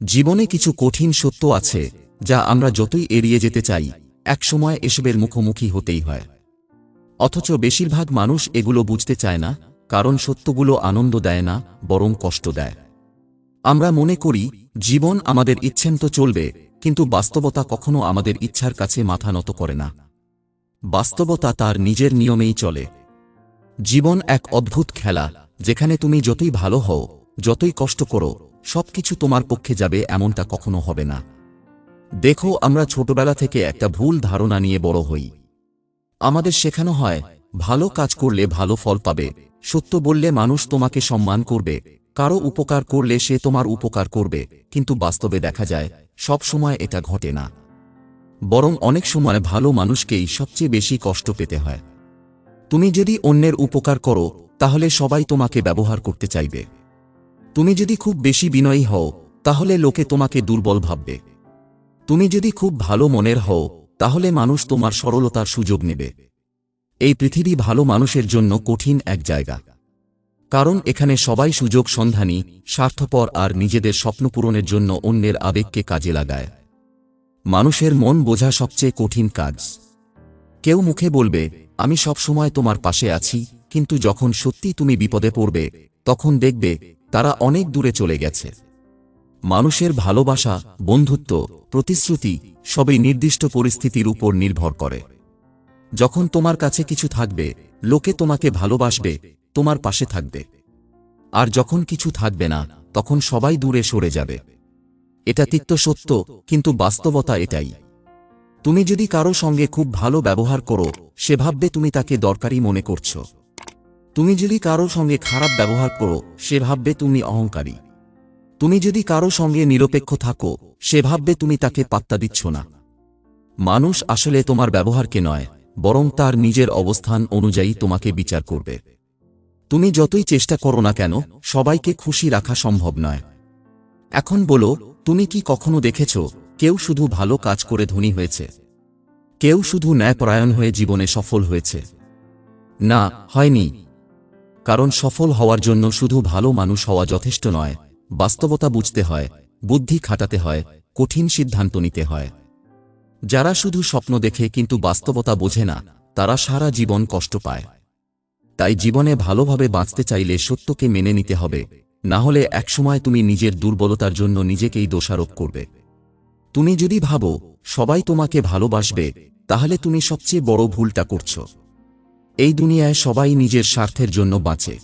জীবনে কিছু কঠিন সত্য আছে, যা আমরা যতই এড়িয়ে যেতে চাই, একসময় এসবের মুখোমুখি হতেই হয়। অথচ বেশিরভাগ মানুষ এগুলো বুঝতে চায় না, কারণ সত্যগুলো আনন্দ দেয় না, বরং কষ্ট দেয়। আমরা মনে করি, জীবন আমাদের ইচ্ছেমতো চলবে, কিন্তু বাস্তবতা কখনো আমাদের ইচ্ছার কাছে মাথা নত করে না। বাস্তবতা তার নিজের নিয়মেই চলে। জীবন এক অদ্ভুত খেলা, যেখানে তুমি যতই ভালো হও, যতই কষ্ট করো সবকিছু তোমার পক্ষে যাবে এমনটা কখনো হবে না। দেখো, আমরা ছোটবেলা থেকে একটা ভুল ধারণা নিয়ে বড় হই। আমাদের শেখানো হয়, ভালো কাজ করলে ভালো ফল পাবে, সত্য বললে মানুষ তোমাকে সম্মান করবে, কারও উপকার করলে সে তোমার উপকার করবে, কিন্তু বাস্তবে দেখা যায়, সব সময় এটা ঘটে না। বরং অনেক সময় ভালো মানুষকেই সবচেয়ে বেশি কষ্ট পেতে হয়। তুমি যদি অন্যের উপকার করো, তাহলে সবাই তোমাকে ব্যবহার করতে চাইবে। তুমি যদি খুব বেশি বিনয়ী হও, তাহলে লোকে তোমাকে দুর্বল ভাববে। তুমি যদি খুব ভালো মনের হও, তাহলে মানুষ তোমার সরলতার সুযোগ নেবে। এই পৃথিবী ভালো মানুষের জন্য কঠিন এক জায়গা। কারণ এখানে সবাই সুযোগ সন্ধানী, স্বার্থপর আর নিজেদের স্বপ্ন পূরণের জন্য অন্যের আবেগকে কাজে লাগায়। মানুষের মন বোঝা সবচেয়ে কঠিন কাজ। কেউ মুখে বলবে, আমি সব সময় তোমার পাশে আছি, কিন্তু যখন সত্যি তুমি বিপদে পড়বে, তখন দেখবে তারা অনেক দূরে চলে গেছে। মানুষের ভালোবাসা, বন্ধুত্ব, প্রতিশ্রুতি সবই নির্দিষ্ট পরিস্থিতির উপর নির্ভর করে। যখন তোমার কাছে কিছু থাকবে, লোকে তোমাকে ভালোবাসবে, তোমার পাশে থাকবে। আর যখন কিছু থাকবে না, তখন সবাই দূরে সরে যাবে। এটা তিক্ত সত্য, কিন্তু বাস্তবতা এটাই। তুমি যদি কারও সঙ্গে খুব ভালো ব্যবহার করো, সে ভাববে তুমি তাকে দরকারি মনে করছ। তুমি যদি কারও সঙ্গে খারাপ ব্যবহার করো, সে ভাববে তুমি অহংকারী। তুমি যদি কারও সঙ্গে নিরপেক্ষ থাকো, সে ভাববে তুমি তাকে পাত্তা দিচ্ছ না। মানুষ আসলে তোমার ব্যবহারকে নয়, বরং তার নিজের অবস্থান অনুযায়ী তোমাকে বিচার করবে। তুমি যতই চেষ্টা করো না কেন, সবাইকে খুশি রাখা সম্ভব নয়। এখন বলো, তুমি কি কখনো দেখেছ, কেউ শুধু ভালো কাজ করে ধনী হয়েছে? কেউ শুধু ন্যায়পরায়ণ হয়ে জীবনে সফল হয়েছে? না, হয়নি। কারণ সফল হওয়ার জন্য শুধু ভালো মানুষ হওয়া যথেষ্ট নয়, বাস্তবতা বুঝতে হয়, বুদ্ধি খাটাতে হয়, কঠিন সিদ্ধান্ত নিতে হয়। যারা শুধু স্বপ্ন দেখে কিন্তু বাস্তবতা বোঝে না, তারা সারা জীবন কষ্ট পায়। তাই জীবনে ভালোভাবে বাঁচতে চাইলে সত্যকে মেনে নিতে হবে, না হলে একসময় তুমি নিজের দুর্বলতার জন্য নিজেকেই দোষারোপ করবে। তুমি যদি ভাবো, সবাই তোমাকে ভালোবাসবে, তাহলে তুমি সবচেয়ে বড় ভুলটা করছ। এই দুনিয়ায় সবাই নিজের স্বার্থের জন্য বাঁচে।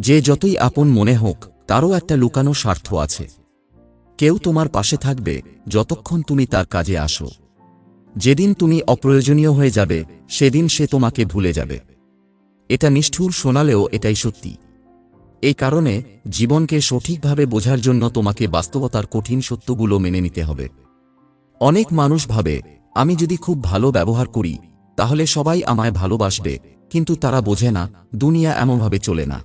যে যতই আপন মনে হোক, তারও একটা লুকানো স্বার্থ আছে। কেউ তোমার পাশে থাকবে যতক্ষণ তুমি তার কাজে আসো। যেদিন তুমি অপ্রয়োজনীয় হয়ে যাবে, সেদিন সে তোমাকে ভুলে যাবে। এটা নিষ্ঠুর শোনালেও এটাই সত্যি। এই কারণে জীবনকে সঠিকভাবে বোঝার জন্য তোমাকে বাস্তবতার কঠিন সত্যগুলো মেনে নিতে হবে। অনেক মানুষ ভাবে, আমি যদি খুব ভালো ব্যবহার করি তাহলে সবাই আমায় ভালোবাসবে, কিন্তু তারা বোঝে না, দুনিয়া এমনভাবে চলে না।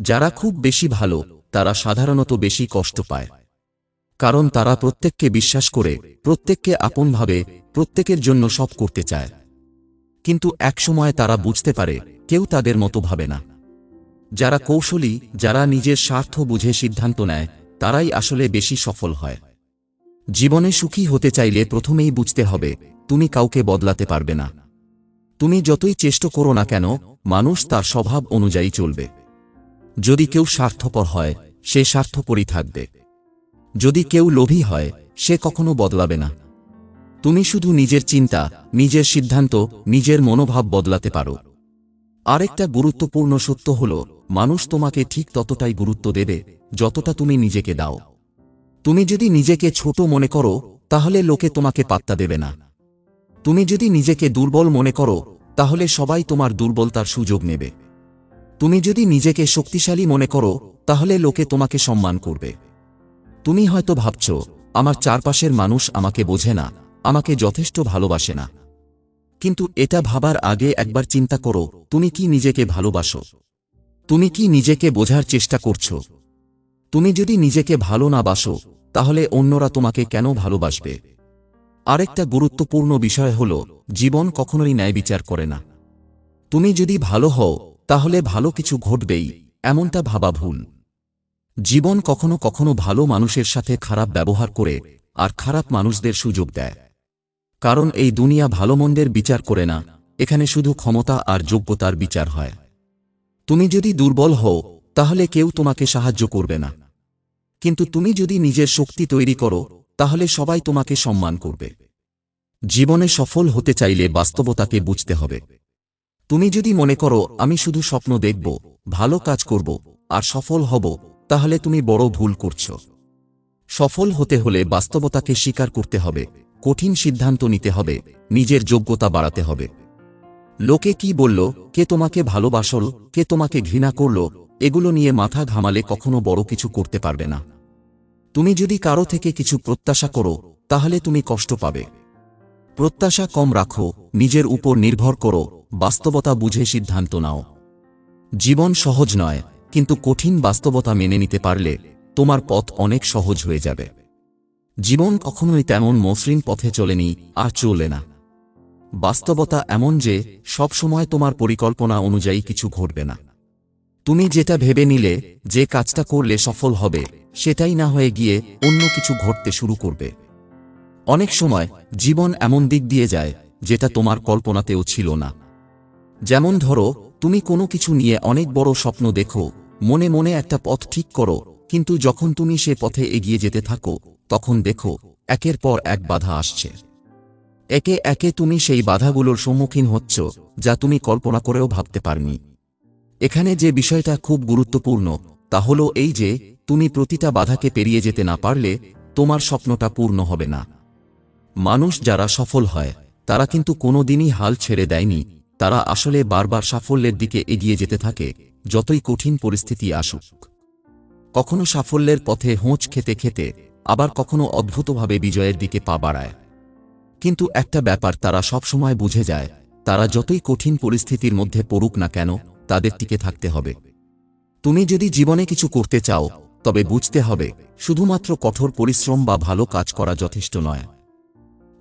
যারা খুব বেশি ভালো, তারা সাধারণত বেশি কষ্ট পায়। কারণ তারা প্রত্যেককে বিশ্বাস করে, প্রত্যেককে আপনভাবে প্রত্যেকের জন্য সব করতে চায়। কিন্তু একসময় তারা বুঝতে পারে, কেউ তাদের মতো ভাবে না। যারা কৌশলী, যারা নিজের স্বার্থ বুঝে সিদ্ধান্ত নেয়, তারাই আসলে বেশি সফল হয়। জীবনে সুখী হতে চাইলে প্রথমেই বুঝতে হবে তুমি কাউকে বদলাতে পারবে না। তুমি যতই চেষ্টা করো না কেন, মানুষ তার স্বভাব অনুযায়ী চলবে। যদি কেউ স্বার্থপর হয়, সে স্বার্থপরই থাকবে। যদি কেউ লোভী হয়, সে কখনো বদলাবে না। তুমি শুধু নিজের চিন্তা, নিজের সিদ্ধান্ত, নিজের মনোভাব বদলাতে পারো। আরেকটা গুরুত্বপূর্ণ সত্য হল, মানুষ তোমাকে ঠিক ততটাই গুরুত্ব দেবে, যতটা তুমি নিজেকে দাও। তুমি যদি নিজেকে ছোট মনে করো, তাহলে লোকে তোমাকে পাত্তা দেবে না। তুমি যদি নিজেকে দুর্বল মনে করো, তাহলে সবাই তোমার দুর্বলতার সুযোগ নেবে। তুমি যদি নিজেকে শক্তিশালী মনে করো, তাহলে লোকে তোমাকে সম্মান করবে। তুমি হয়তো ভাবছ, আমার চারপাশের মানুষ আমাকে বোঝে না, আমাকে যথেষ্ট ভালোবাসে না। কিন্তু এটা ভাবার আগে একবার চিন্তা করো, তুমি কি নিজেকে ভালোবাসো? তুমি কি নিজেকে বোঝার চেষ্টা করছ? তুমি যদি নিজেকে ভালো না বাসো, তাহলে অন্যরা তোমাকে কেন ভালোবাসবে? আরেকটা গুরুত্বপূর্ণ বিষয় হল, জীবন কখনোই ন্যায় বিচার করে না। তুমি যদি ভালো হও, তাহলে ভালো কিছু ঘটবেই, এমনটা ভাবা ভুল। জীবন কখনো কখনো ভালো মানুষের সাথে খারাপ ব্যবহার করে, আর খারাপ মানুষদের সুযোগ দেয়। কারণ এই দুনিয়া ভালো মন্দের বিচার করে না, এখানে শুধু ক্ষমতা আর যোগ্যতার বিচার হয়। তুমি যদি দুর্বল হও, তাহলে কেউ তোমাকে সাহায্য করবে না। কিন্তু তুমি যদি নিজের শক্তি তৈরি করো তাহলে সবাই তোমাকে সম্মান করবে। জীবনে সফল হতে চাইলে বাস্তবতাকে বুঝতে হবে। তুমি যদি মনে করো, আমি শুধু স্বপ্ন দেখব, ভালো কাজ করব, আর সফল হব, তাহলে তুমি বড় ভুল করছ। সফল হতে হলে বাস্তবতাকে স্বীকার করতে হবে, কঠিন সিদ্ধান্ত নিতে হবে, নিজের যোগ্যতা বাড়াতে হবে। লোকে কি বলল, কে তোমাকে ভালোবাসল, কে তোমাকে ঘৃণা করল, এগুলো নিয়ে মাথা ঘামালে কখনো বড় কিছু করতে পারবে না। তুমি যদি কারও থেকে কিছু প্রত্যাশা করো, তাহলে তুমি কষ্ট পাবে। প্রত্যাশা কম রাখো, নিজের উপর নির্ভর করো, বাস্তবতা বুঝে সিদ্ধান্ত নাও। জীবন সহজ নয়, কিন্তু কঠিন বাস্তবতা মেনে নিতে পারলে তোমার পথ অনেক সহজ হয়ে যাবে। জীবন কখনোই তেমন মসৃণ পথে চলেনি আর চলে না। বাস্তবতা এমন যে সব সময় তোমার পরিকল্পনা অনুযায়ী কিছু ঘটবে না। তুমি যেটা ভেবে নিলে, যে কাজটা করলে সফল হবে, সেটাই না হয়ে গিয়ে অন্য কিছু ঘটতে শুরু করবে। অনেক সময়, জীবন এমন দিক দিয়ে যায়, যেটা তোমার কল্পনাতেও ছিল না। যেমন ধরো, তুমি কোনো কিছু নিয়ে অনেক বড় স্বপ্ন দেখো, মনে মনে একটা পথ ঠিক করো, কিন্তু যখন তুমি সে পথে এগিয়ে যেতে থাকো, তখন দেখো, একের পর এক বাধা আসছে। একে একে তুমি সেই বাধাগুলোর সম্মুখীন হচ্ছ, যা তুমি কল্পনা করেও ভাবতে পারনি। এখানে যে বিষয়টা খুব গুরুত্বপূর্ণ, তা হল এই যে, তুমি প্রতিটা বাধাকে পেরিয়ে যেতে না পারলে, তোমার স্বপ্নটা পূর্ণ হবে না। মানুষ যারা সফল হয়, তারা কিন্তু কোনো দিনই হাল ছেড়ে দেয়নি। তারা আসলে বারবার সাফল্যের দিকে এগিয়ে যেতে থাকে, যতই কঠিন পরিস্থিতি আসুক। কখনো সাফল্যের পথে হোঁচ খেতে খেতে, আবার কখনো অদ্ভুতভাবে বিজয়ের দিকে পা বাড়ায়। কিন্তু একটা ব্যাপার তারা সবসময় বুঝে যায়, তারা যতই কঠিন পরিস্থিতির মধ্যে পড়ুক না কেন তাদের টিকে থাকতে হবে। তুমি যদি জীবনে কিছু করতে চাও, তবে বুঝতে হবে, শুধুমাত্র কঠোর পরিশ্রম বা ভালো কাজ করা যথেষ্ট নয়।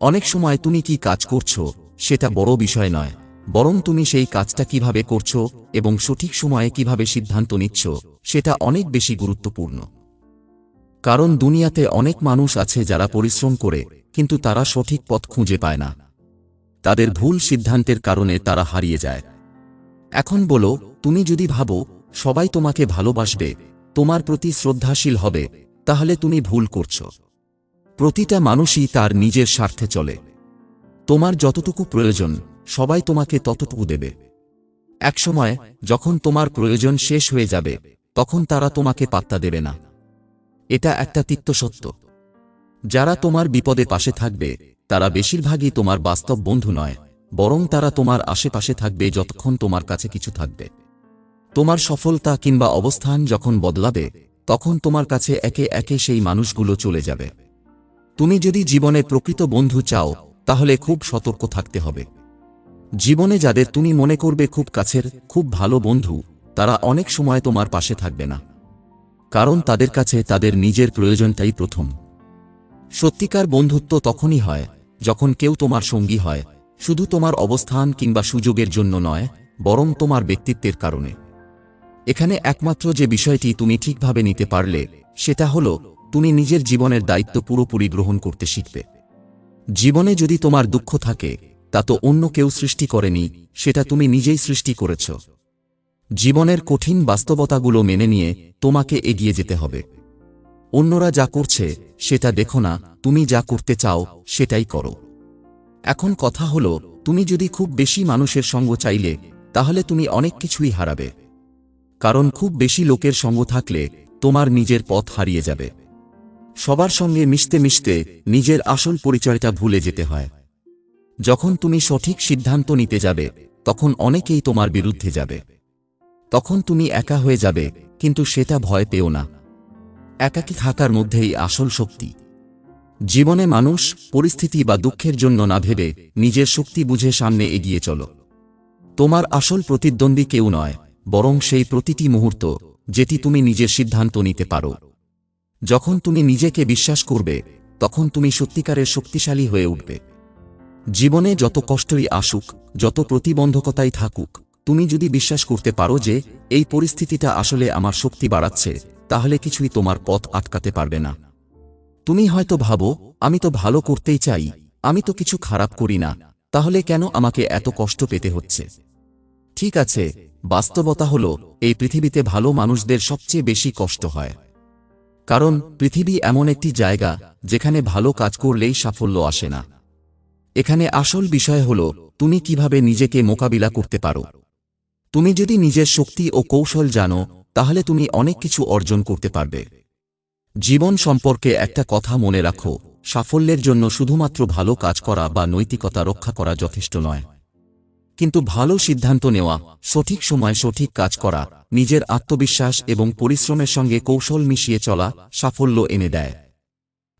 অনেক সময় তুমি কি কাজ করছ, সেটা বড় বিষয় নয়, বরং তুমি সেই কাজটা কীভাবে করছ এবং সঠিক সময়ে কীভাবে সিদ্ধান্ত নিচ্ছ, সেটা অনেক বেশি গুরুত্বপূর্ণ। কারণ দুনিয়াতে অনেক মানুষ আছে যারা পরিশ্রম করে, কিন্তু তারা সঠিক পথ খুঁজে পায় না। তাদের ভুল সিদ্ধান্তের কারণে তারা হারিয়ে যায়। এখন বলো, তুমি যদি ভাবো, সবাই তোমাকে ভালোবাসবে, তোমার প্রতি শ্রদ্ধাশীল হবে, তাহলে তুমি ভুল করছ। প্রতিটা মানুষই তার নিজের স্বার্থে চলে। তোমার যতটুকু প্রয়োজন, সবাই তোমাকে ততটুকু দেবে। একসময়, যখন তোমার প্রয়োজন শেষ হয়ে যাবে, তখন তারা তোমাকে পাত্তা দেবে না। এটা একটা তিক্ত সত্য। যারা তোমার বিপদে পাশে থাকবে, তারা বেশিরভাগই তোমার বাস্তব বন্ধু নয়। বরং তারা তোমার আশেপাশে থাকবে যতক্ষণ তোমার কাছে কিছু থাকবে। তোমার সফলতা কিংবা অবস্থান যখন বদলাবে, তখন তোমার কাছে একে একে সেই মানুষগুলো চলে যাবে। তুমি যদি জীবনে প্রকৃত বন্ধু চাও, তাহলে খুব সতর্ক থাকতে হবে। জীবনে যাদের তুমি মনে করবে খুব কাছের, খুব ভালো বন্ধু, তারা অনেক সময় তোমার পাশে থাকবে না। কারণ তাদের কাছে তাদের নিজের প্রয়োজনটাই প্রথম। সত্যিকার বন্ধুত্ব তখনই হয়, যখন কেউ তোমার সঙ্গী হয় শুধু তোমার অবস্থান কিংবা সুযোগের জন্য নয়, বরং তোমার ব্যক্তিত্বের কারণে। এখানে একমাত্র যে বিষয়টি তুমি ঠিকভাবে নিতে পারলে, সেটা হল, তুমি নিজের জীবনের দায়িত্ব পুরোপুরি গ্রহণ করতে শিখবে। জীবনে যদি তোমার দুঃখ থাকে, তা তো অন্য কেউ সৃষ্টি করেনি, সেটা তুমি নিজেই সৃষ্টি করেছ। জীবনের কঠিন বাস্তবতাগুলো মেনে নিয়ে তোমাকে এগিয়ে যেতে হবে। অন্যরা যা করছে, সেটা দেখো না, তুমি যা করতে চাও, সেটাই করো। এখন কথা হল, তুমি যদি খুব বেশি মানুষের সঙ্গ চাইলে, তাহলে তুমি অনেক কিছুই হারাবে। কারণ খুব বেশি লোকের সঙ্গ থাকলে, তোমার নিজের পথ হারিয়ে যাবে। সবার সঙ্গে মিশতে মিশতে, নিজের আসল পরিচয়টা ভুলে যেতে হয়। যখন তুমি সঠিক সিদ্ধান্ত নিতে যাবে, তখন অনেকেই তোমার বিরুদ্ধে যাবে। তখন তুমি একা হয়ে যাবে, কিন্তু সেটা ভয় পেও না। একাকী থাকার মধ্যেই আসল শক্তি। জীবনে মানুষ পরিস্থিতি বা দুঃখের জন্য না ভেবে নিজের শক্তি বুঝে সামনে এগিয়ে চলো। তোমার আসল প্রতিদ্বন্দ্বী কেউ নয়, বরং সেই প্রতিটি মুহূর্ত যেটি তুমি নিজের সিদ্ধান্ত নিতে পারো। যখন তুমি নিজেকে বিশ্বাস করবে, তখন তুমি সত্যিকারের শক্তিশালী হয়ে উঠবে। জীবনে যত কষ্টই আসুক, যত প্রতিবন্ধকতাই থাকুক, তুমি যদি বিশ্বাস করতে পারো যে এই পরিস্থিতিটা আসলে আমার শক্তি বাড়াচ্ছে, তাহলে কিছুই তোমার পথ আটকাতে পারবে না। তুমি হয়তো ভাবো, আমি তো ভালো করতেই চাই, আমি তো কিছু খারাপ করি না, তাহলে কেন আমাকে এত কষ্ট পেতে হচ্ছে? ঠিক আছে, বাস্তবতা হল, এই পৃথিবীতে ভালো মানুষদের সবচেয়ে বেশি কষ্ট হয়। কারণ, পৃথিবী এমন একটি জায়গা, যেখানে ভালো কাজ করলেই সাফল্য আসে না। এখানে আসল বিষয় হল, তুমি কীভাবে নিজেকে মোকাবিলা করতে পারো। তুমি যদি নিজের শক্তি ও কৌশল জানো, তাহলে তুমি অনেক কিছু অর্জন করতে পারবে। জীবন সম্পর্কে একটা কথা মনে রাখো, সাফল্যের জন্য শুধুমাত্র ভালো কাজ করা বা নৈতিকতা রক্ষা করা যথেষ্ট নয়। কিন্তু ভালো সিদ্ধান্ত নেওয়া, সঠিক সময় সঠিক কাজ করা, নিজের আত্মবিশ্বাস এবং পরিশ্রমের সঙ্গে কৌশল মিশিয়ে চলা সাফল্য এনে দেয়।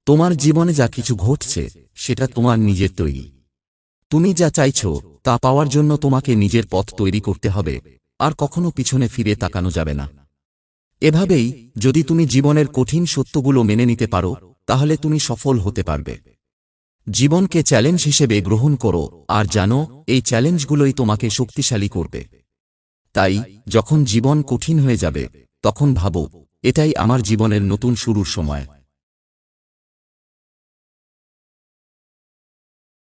তোমার জীবনে যা কিছু ঘটছে, সেটা তোমার নিজের তৈরি। তুমি যা চাইছ, তা পাওয়ার জন্য তোমাকে নিজের পথ তৈরি করতে হবে, আর কখনো পিছনে ফিরে তাকানো যাবে না। এভাবেই, যদি তুমি জীবনের কঠিন সত্যগুলো মেনে নিতে পারো, তাহলে তুমি সফল হতে পারবে। জীবনকে চ্যালেঞ্জ হিসেবে গ্রহণ করো, আর জানো, এই চ্যালেঞ্জগুলোই তোমাকে শক্তিশালী করবে। তাই, যখন জীবন কঠিন হয়ে যাবে, তখন ভাবো, এটাই আমার জীবনের নতুন শুরুর সময়।